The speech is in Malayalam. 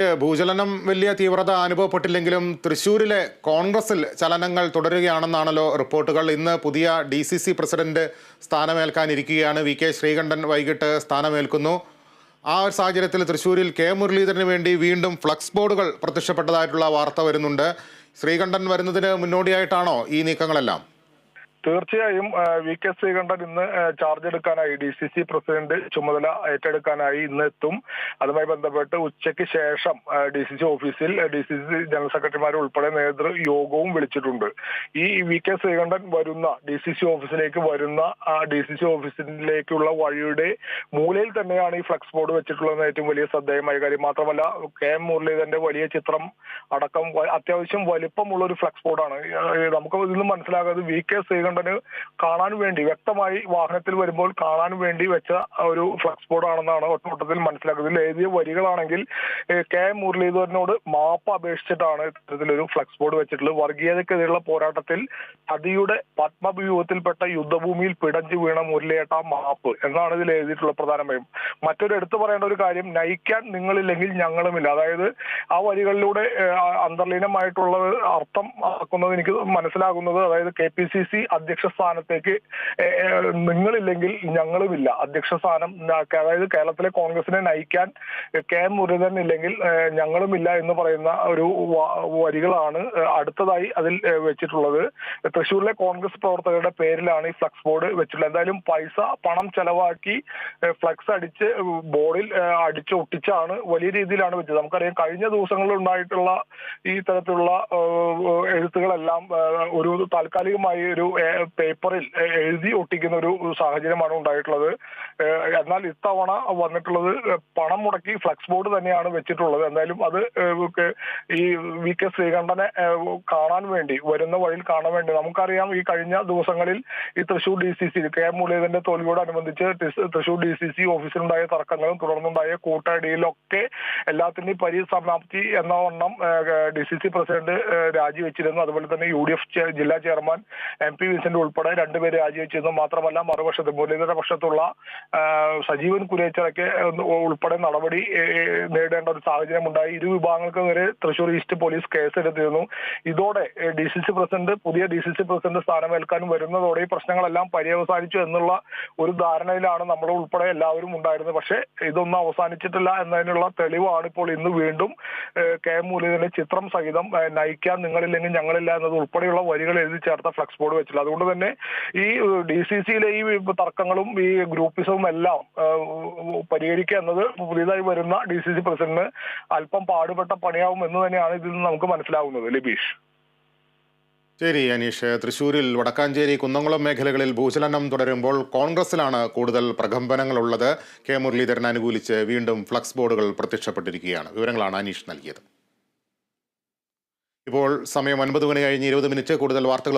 ഭൂചലനം വലിയ തീവ്രത അനുഭവപ്പെട്ടില്ലെങ്കിലും തൃശൂരിലെ കോൺഗ്രസിൽ ചലനങ്ങൾ തുടരുകയാണെന്നാണല്ലോ റിപ്പോർട്ടുകൾ. ഇന്ന് പുതിയ ഡി സി സി പ്രസിഡന്റ് സ്ഥാനമേൽക്കാനിരിക്കുകയാണ്. വി കെ ശ്രീകണ്ഠൻ വൈകിട്ട് സ്ഥാനമേൽക്കുന്നു. ആ ഒരു സാഹചര്യത്തിൽ തൃശ്ശൂരിൽ കെ മുരളീധരന് വേണ്ടി വീണ്ടും ഫ്ലക്സ് ബോർഡുകൾ പ്രത്യക്ഷപ്പെട്ടതായിട്ടുള്ള വാർത്ത വരുന്നുണ്ട്. ശ്രീകണ്ഠൻ വരുന്നതിന് മുന്നോടിയായിട്ടാണോ ഈ നീക്കങ്ങളെല്ലാം? തീർച്ചയായും വി കെ ശ്രീകണ്ഠൻ ഇന്ന് ചാർജ് എടുക്കാനായി ഡി സി സി പ്രസിഡന്റ് ചുമതല ഏറ്റെടുക്കാനായി ഇന്ന് എത്തും. അതുമായി ബന്ധപ്പെട്ട് ഉച്ചയ്ക്ക് ശേഷം ഡി സി സി ഓഫീസിൽ ഡി സി സി ജനറൽ സെക്രട്ടറിമാർ ഉൾപ്പെടെ നേതൃ യോഗവും വിളിച്ചിട്ടുണ്ട്. ഈ വി കെ ശ്രീകണ്ഠൻ വരുന്ന ഡി സി സി ഓഫീസിലേക്ക് വരുന്ന ഡി സി സി ഓഫീസിലേക്കുള്ള വഴിയുടെ മൂലയിൽ തന്നെയാണ് ഈ ഫ്ലക്സ് ബോർഡ് വെച്ചിട്ടുള്ളത് ഏറ്റവും വലിയ ശ്രദ്ധേയമായ കാര്യം. മാത്രമല്ല കെ എം മുരളീധരന്റെ വലിയ ചിത്രം അടക്കം അത്യാവശ്യം വലിപ്പമുള്ള ഒരു ഫ്ലക്സ് ബോർഡാണ്. നമുക്ക് ഇതിൽ നിന്ന് മനസ്സിലാകുന്നത് വി കെ ശ്രീകണ്ഠന് കാണാൻ വേണ്ടി വ്യക്തമായി വാഹനത്തിൽ വരുമ്പോൾ കാണാൻ വേണ്ടി വെച്ച ഒരു ഫ്ലക്സ് ബോർഡ് ആണെന്നാണ് ഒറ്റമൊട്ടത്തിൽ മനസ്സിലാക്കുന്നത്. എഴുതിയ വരികളാണെങ്കിൽ കെ. എം മുരളീധരനോട് മാപ്പ് അപേക്ഷിച്ചിട്ടാണ് ഇത്തരത്തിലൊരു ഫ്ലക്സ് ബോർഡ് വെച്ചിട്ടുള്ളത്. വർഗീയതക്കെതിരെയുള്ള പോരാട്ടത്തിൽ നദിയുടെ പത്മവ്യൂഹത്തിൽപ്പെട്ട യുദ്ധഭൂമിയിൽ പിടഞ്ഞു വീണ മുരളിയേട്ട മാപ്പ് എന്നാണ് ഇതിൽ എഴുതിയിട്ടുള്ള പ്രധാനമായും. മറ്റൊരു എടുത്തു പറയേണ്ട ഒരു കാര്യം നയിക്കാൻ നിങ്ങളില്ലെങ്കിൽ ഞങ്ങളുമില്ല. അതായത് ആ വരികളിലൂടെ അന്തർലീനമായിട്ടുള്ള അർത്ഥം ആക്കുന്നത് എനിക്ക് മനസ്സിലാകുന്നത് അതായത് കെ പി സി സി അധ്യക്ഷ സ്ഥാനത്തേക്ക് നിങ്ങളില്ലെങ്കിൽ ഞങ്ങളുമില്ല. അധ്യക്ഷ സ്ഥാനം അതായത് കേരളത്തിലെ കോൺഗ്രസിനെ നയിക്കാൻ കെ എം മുരളീധരൻ ഇല്ലെങ്കിൽ ഞങ്ങളുമില്ല എന്ന് പറയുന്ന ഒരു വരികളാണ് അടുത്തതായി അതിൽ വെച്ചിട്ടുള്ളത്. തൃശ്ശൂരിലെ കോൺഗ്രസ് പ്രവർത്തകരുടെ പേരിലാണ് ഈ ഫ്ലക്സ് ബോർഡ് വെച്ചിട്ടുള്ളത്. എന്തായാലും പൈസ പണം ചെലവാക്കി ഫ്ലക്സ് അടിച്ച് ബോർഡിൽ അടിച്ച് ഒട്ടിച്ചാണ് വലിയ രീതിയിലാണ് വെച്ചത്. നമുക്കറിയാം കഴിഞ്ഞ ദിവസങ്ങളിൽ ഉണ്ടായിട്ടുള്ള ഈ തരത്തിലുള്ള എഴുത്തുകളെല്ലാം ഒരു താൽക്കാലികമായി ഒരു ഏഹ്, പേപ്പറിൽ എഴുതി ഒട്ടിക്കുന്ന ഒരു സാഹചര്യമാണ് ഉണ്ടായിട്ടുള്ളത്. എന്നാൽ ഇത്തവണ വന്നിട്ടുള്ളത് പണം മുടക്കി ഫ്ലക്സ് ബോർഡ് തന്നെയാണ് വെച്ചിട്ടുള്ളത്. എന്തായാലും അത് ഈ വി കെ ശ്രീകണ്ഠനെ കാണാൻ വേണ്ടി വരുന്ന വഴിയിൽ കാണാൻ വേണ്ടി നമുക്കറിയാം ഈ കഴിഞ്ഞ ദിവസങ്ങളിൽ ഈ Thrissur D C C K മുരളീധരന്റെ തോൽവിയോടനുബന്ധിച്ച് തൃശൂർ ഡി സി സി ഓഫീസിലുണ്ടായ തർക്കങ്ങളും തുടർന്നുണ്ടായ കൂട്ടടിയിലൊക്കെ എല്ലാത്തിന്റെയും പരിസമാപ്തി എന്ന വണ്ണം ഡി സി സി പ്രസിഡന്റ് രാജിവെച്ചിരുന്നു. അതുപോലെ തന്നെ യു ഡി എഫ് ജില്ലാ ചെയർമാൻ എം പി വിൻസെന്റ് ഉൾപ്പെടെ രണ്ടുപേര് രാജിവെച്ചിരുന്നു. മാത്രമല്ല മറുപക്ഷത്ത് മുരളീധര പക്ഷത്തുള്ള സജീവൻ കുരേച്ചറയ്ക്ക് ഉൾപ്പെടെ നടപടി നേടേണ്ട ഒരു സാഹചര്യം ഉണ്ടായി. ഇരു വിഭാഗങ്ങൾക്ക് നേരെ തൃശൂർ ഈസ്റ്റ് പോലീസ് കേസെടുത്തിരുന്നു ഇതോടെ ഡി സി സി പ്രസിഡന്റ് പുതിയ ഡി സി സി പ്രസിഡന്റ് സ്ഥാനമേൽക്കാൻ വരുന്നതോടെ ഈ പ്രശ്നങ്ങളെല്ലാം പര്യവസാനിച്ചു എന്നുള്ള ഒരു ധാരണയിലാണ് നമ്മൾ ഉൾപ്പെടെ എല്ലാവരും ഉണ്ടായിരുന്നത്. പക്ഷേ ഇതൊന്നും അവസാനിച്ചിട്ടില്ല എന്നതിനുള്ള തെളിവാണ് ഇപ്പോൾ ഇന്ന് വീണ്ടും കെ മുരളീധരന്റെ ചിത്രം സഹിതം നയിക്കാൻ നിങ്ങളില്ലെങ്കിൽ ഞങ്ങളില്ല എന്നത് ഉൾപ്പെടെയുള്ള വരികൾ എഴുതി ചേർത്ത ഫ്ലക്സ് ബോർഡ് വെച്ചില്ല അതുകൊണ്ട് തന്നെ ഈ ഡി സി സിയിലെ ഈ തർക്കങ്ങളും ഈ ഗ്രൂപ്പിസവും എല്ലാം പരിഹരിക്കുക എന്നത് പുതിയതായി വരുന്ന ഡി സി സി പ്രസിഡന്റിന് അല്പം പാടുപെട്ട പണിയാവും എന്ന് തന്നെയാണ് ഇതിൽ നിന്ന് നമുക്ക് മനസ്സിലാവുന്നത്. ലിബീഷ്. ശരി അനീഷ്. തൃശൂരിൽ വടക്കാഞ്ചേരി കുന്നംകുളം മേഖലകളിൽ ഭൂചലനം തുടരുമ്പോൾ കോൺഗ്രസിലാണ് കൂടുതൽ പ്രകമ്പനങ്ങളുള്ളത്. കെ മുരളീധരൻ അനുകൂലിച്ച് വീണ്ടും ഫ്ലക്സ് ബോർഡുകൾ പ്രത്യക്ഷപ്പെട്ടിരിക്കുകയാണ്. വിവരങ്ങളാണ് അനീഷ് നൽകിയത്. ഇപ്പോൾ സമയം ഒൻപത് മണി കഴിഞ്ഞ് ഇരുപത് മിനിറ്റ്. കൂടുതൽ വാർത്തകൾ